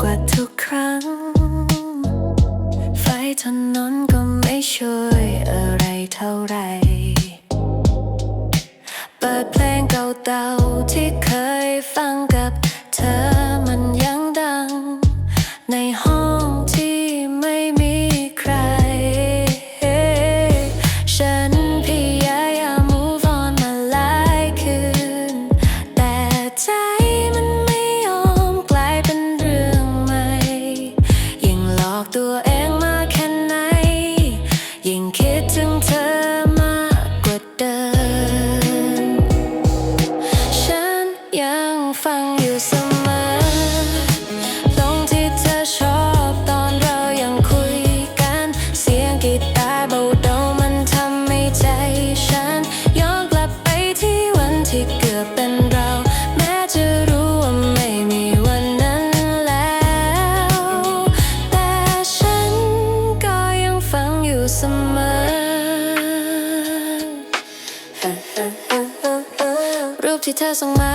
กว่าทุกครั้ง ไฟถนนก็ไม่ช่วยอะไรเท่าไร เปิดเพลงเก่าๆที่เคยฟังกับเธอมันยังดัง ในห้องที่ไม่มีใคร ฉันพี ปที่เธอส่งมา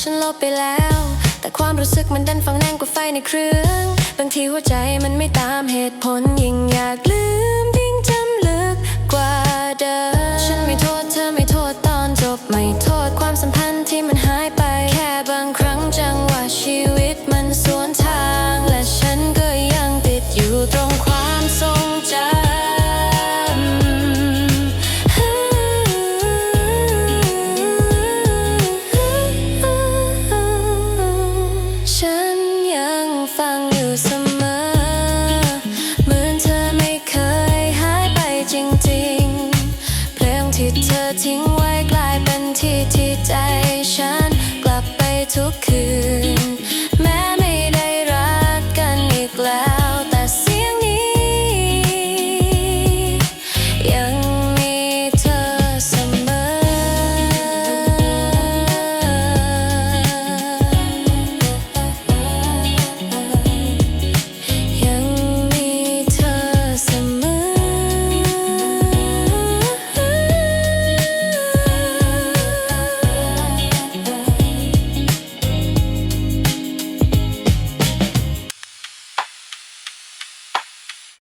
ฉันลบไปแล้ว แต่ความรู้สึกมันดันฝังแน่นกว่าไฟในเครื่อง บางทีหัวใจมันไม่ตามเหตุผลยิ่งอยากลืมยิ่งจำลึกกว่าเดิม ฉันไม่โทษเธอไม่โทษตอนจบ ไม่โทษความสัมพันธ์ที่มันหายไป แค่บางครั้งจังหวะชีว ฟังอยู่เสมอ เหมือนเธอไม่เคยหายไปจริงๆ เพลงที่เธอทิ้ง